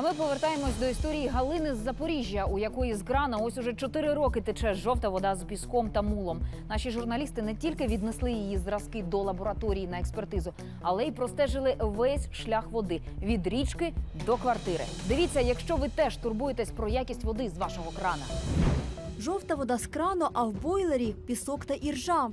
А ми повертаємось до історії Галини з Запоріжжя, у якої з крана ось уже 4 роки тече жовта вода з піском та мулом. Наші журналісти не тільки віднесли її зразки до лабораторії на експертизу, але й простежили весь шлях води від річки до квартири. Дивіться, якщо ви теж турбуєтесь про якість води з вашого крана. Жовта вода з крану, а в бойлері пісок та іржа.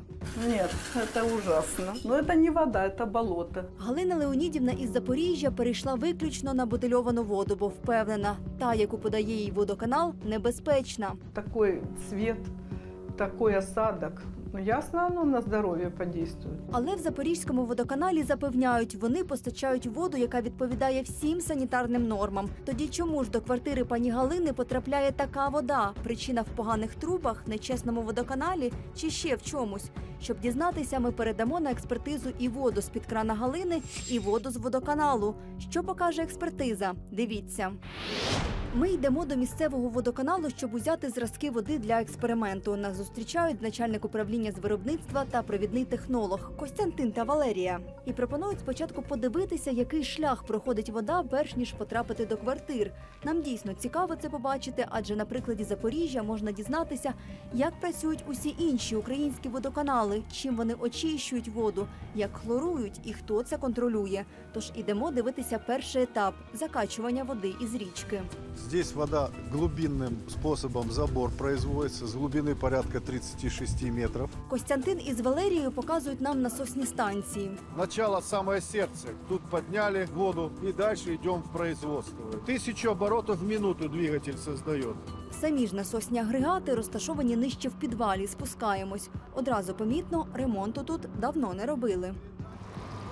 Нет, это ужасно. Но это не вода, это болото. Галина Леонідівна із Запоріжжя перейшла виключно на бутильовану воду, бо впевнена, та, яку подає їй водоканал, небезпечна. Такой цвет, такой осадок. Ну, ясно, оно на здоровье подействует. Але в Запорізькому водоканалі запевняють, вони постачають воду, яка відповідає всім санітарним нормам. Тоді чому ж до квартири пані Галини потрапляє така вода? Причина в поганих трубах, нечесному водоканалі чи ще в чомусь? Щоб дізнатися, ми передамо на експертизу і воду з під крана Галини, і воду з водоканалу. Що покаже експертиза? Дивіться. Ми йдемо до місцевого водоканалу, щоб узяти зразки води для експерименту. Нас зустрічають начальник управління з виробництва та провідний технолог Костянтин та Валерія. І пропонують спочатку подивитися, який шлях проходить вода, перш ніж потрапити до квартир. Нам дійсно цікаво це побачити, адже на прикладі Запоріжжя можна дізнатися, як працюють усі інші українські водоканали, чим вони очищують воду, як хлорують і хто це контролює. Тож ідемо дивитися перший етап закачування води із річки. Здесь вода глубинным способом забор производится с глубины порядка 36 метров. Костянтин із Валерією показують нам насосні станції. Начало самое сердце. Тут подняли воду и дальше идем в производство. Тысячу оборотов в минуту двигатель создает. Самі ж насосні агрегати розташовані нижче в підвалі. Спускаємось. Одразу помітно, ремонту тут давно не робили.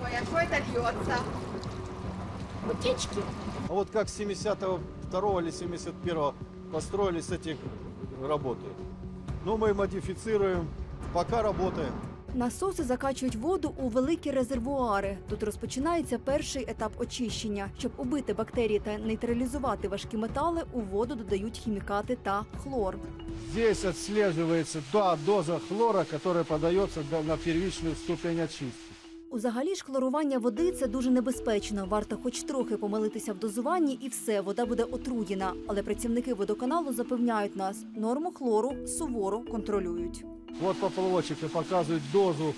Ой, а что это льется? Утечки. А вот как с 72 или 71 построились эти работы. Ну, мы модифицируем, пока работаем. Насоси закачують воду у великі резервуари. Тут розпочинається перший етап очищення. Щоб убити бактерії та нейтралізувати важкі метали, у воду додають хімікати та хлор. Здесь отслеживается та доза хлора, которая подается до- на первичную ступень очистки. Узагалі ж хлорування води це дуже небезпечно. Варто хоч трохи помилитися в дозуванні, і все, вода буде отруєна. Але працівники водоканалу запевняють нас, норму хлору суворо контролюють. Вот поплавочек показують дозу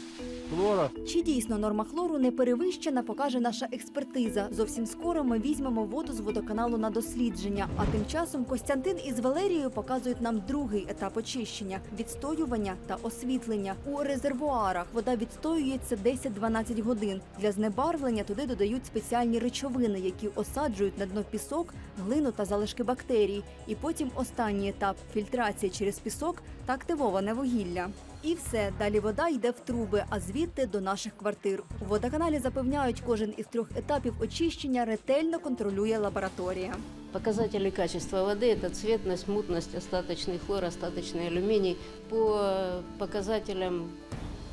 хлора. Чи дійсно норма хлору не перевищена, покаже наша експертиза. Зовсім скоро ми візьмемо воду з водоканалу на дослідження. А тим часом Костянтин із Валерією показують нам другий етап очищення відстоювання та освітлення. У резервуарах вода відстоюється 10-12 годин. Для знебарвлення туди додають спеціальні речовини, які осаджують на дно пісок, глину та залишки бактерій. І потім останній етап фільтрація через пісок та активоване вугілля. І все, далі вода йде в труби, а звідти до наших квартир. У водоканалі запевняють, кожен із трьох етапів очищення ретельно контролює лабораторія. Показатели качества воды – это цветность, мутность, остаточный хлор, остаточный алюминий. По э, показателям,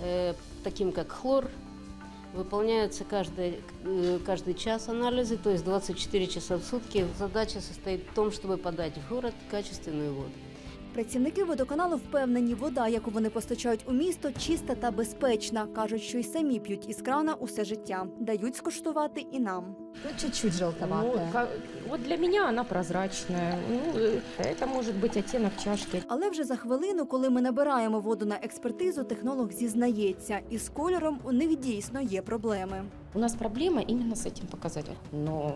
э, таким как хлор, выполняются каждый, э, каждый час анализы, то есть 24 часа в сутки. Задача состоит в том, чтобы подать в город качественную воду. Працівники водоканалу впевнені, вода, яку вони постачають у місто, чиста та безпечна. кажуть, що й самі п'ють із крана усе життя. Дають скуштувати і нам. Ну, чуть-чуть Ну, желтоватая. ка- вот для меня она прозрачная. Ну, э, это может быть оттенок чашки. Але вже за хвилину, коли ми набираємо воду на експертизу, технолог зізнається, із кольором у них дійсно є проблеми. У нас проблема именно с этим показателем. Но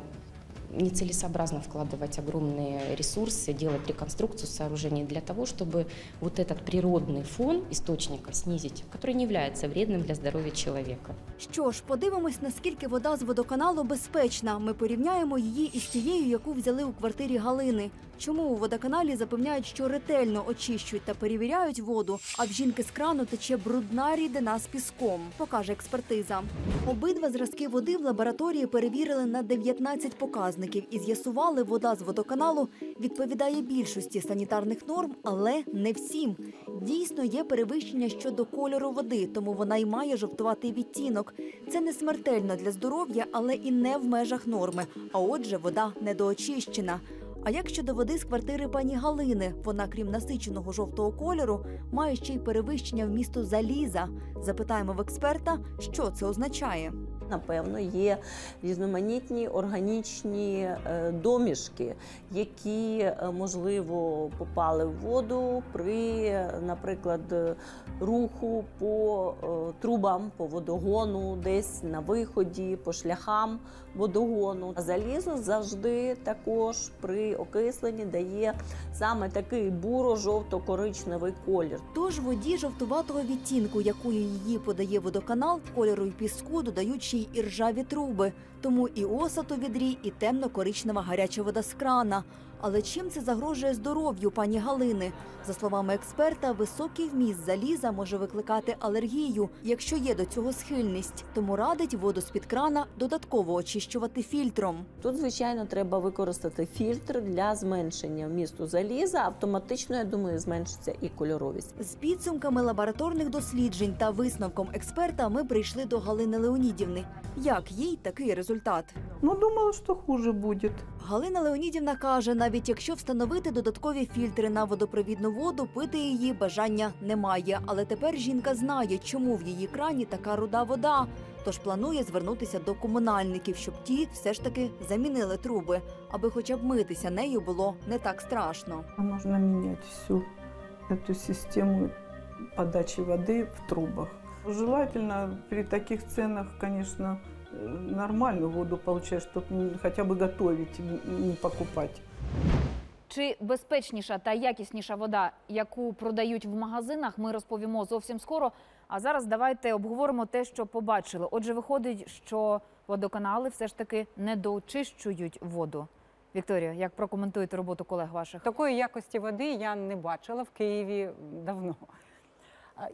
нецелесообразно вкладывать огромные ресурсы, делать реконструкцию сооружений для того, чтобы вот этот природный фон источника снизить, который не является вредным для здоровья человека. Що ж, подивимось, наскільки вода з водоканалу безпечна. Ми порівняємо її із тією, яку взяли у квартирі Галини. Чому у водоканалі запевняють, що ретельно очищують та перевіряють воду, а в жінки з крану тече брудна рідина з піском, покаже експертиза. Обидва зразки води в лабораторії перевірили на 19 показників і з'ясували, вода з водоканалу відповідає більшості санітарних норм, але не всім. Дійсно є перевищення щодо кольору води, тому вона й має жовтуватий відтінок. Це не смертельно для здоров'я, але і не в межах норми. А отже, вода недоочищена. А як щодо води з квартири пані Галини? Вона, крім насиченого жовтого кольору, має ще й перевищення вмісту заліза. Запитаємо в експерта, що це означає. Напевно, є різноманітні органічні е, домішки, які е, можливо попали в воду при, наприклад, руху по е, трубам, по водогону, десь на виході, по шляхам водогону. Залізо завжди також при окисленні дає саме такий буро-жовто-коричневий колір. Тож воді жовтуватого відтінку, якою її подає водоканал, кольору й піску додають ще й іржаві труби. Тому і осад у відрі, і темно-коричнева гаряча вода з крана. Але чим це загрожує здоров'ю пані Галини? За словами експерта, високий вміст заліза може викликати алергію, якщо є до цього схильність. Тому радить воду з-під крана додатково очищувати фільтром. Тут, звичайно, треба використати фільтр для зменшення вмісту заліза. Автоматично, я думаю, зменшиться і кольоровість. З підсумками лабораторних досліджень та висновком експерта ми прийшли до Галини Леонідівни. Як їй такий результат? Ну, думала, что хуже будет. Галина Леонідівна каже, навіть якщо встановити додаткові фільтри на водопровідну воду, пити її бажання немає. Але тепер жінка знає, чому в її крані така руда вода. Тож планує звернутися до комунальників, щоб ті все ж таки замінили труби, аби хоча б митися нею було не так страшно. А Нужно менять всю эту систему подачи воды в трубах. Желательно при таких ценах, конечно, э, нормальную воду получать, чтобы хотя бы готовить, не покупать. Чи безпечніша та якісніша вода, яку продають в магазинах, ми розповімо зовсім скоро. А зараз давайте обговоримо те, що побачили. Отже, виходить, що водоканали все ж таки не доочищують воду. Вікторія, як прокоментуєте роботу колег ваших? Такої якості води я не бачила в Києві давно.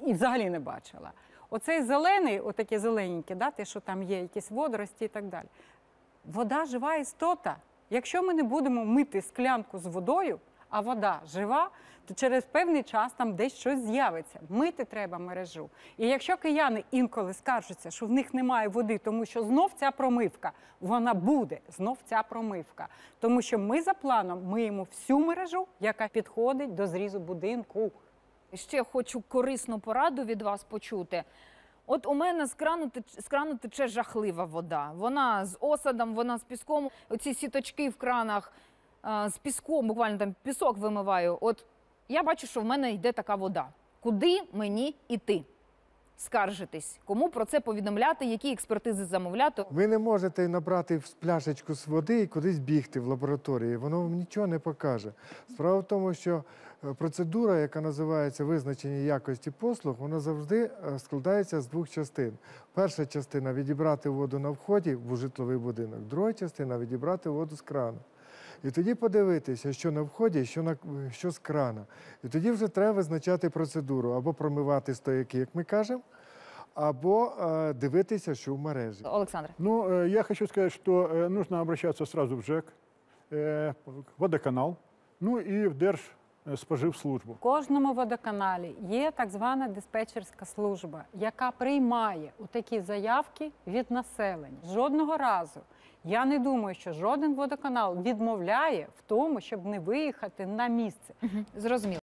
І взагалі не бачила. Оцей зелений, отаке зелененьке, да, те, що там є якісь водорості і так далі. Вода жива істота. Якщо ми не будемо мити склянку з водою, а вода жива, то через певний час там десь щось з'явиться. Мити треба мережу. І якщо кияни інколи скаржаться, що в них немає води, тому що знов ця промивка, вона буде, знов ця промивка. Тому що ми за планом миємо всю мережу, яка підходить до зрізу будинку. Ще хочу корисну пораду від вас почути. От у мене з крану з крану тече жахлива вода. Вона з осадом, вона з піском. Оці сіточки в кранах з піском, буквально там пісок вимиваю. От я бачу, що в мене йде така вода. Куди мені іти? Скаржитись, кому про це повідомляти, які експертизи замовляти. Ви не можете набрати пляшечку з води і кудись бігти в лабораторії. Воно вам нічого не покаже. Справа в тому, що е, процедура, яка називається визначення якості послуг, вона завжди е, складається з двох частин. Перша частина відібрати воду на вході в житловий будинок, друга частина відібрати воду з крану. І тоді подивитися, що на вході, що, на, що з крана. І тоді вже треба визначати процедуру або промивати стояки, як ми кажемо, або е, дивитися, що в мережі. Олександр. Ну, э, я хочу сказать, что э, нужно обращаться сразу в ЖЭК, э, водоканал, ну и в Держспоживслужбу. В кожному водоканалі є так звана диспетчерська служба, яка приймає такі заявки від населення. Жодного разу я не думаю, що жоден водоканал відмовляє в тому, щоб не виїхати на місце. Зрозуміло.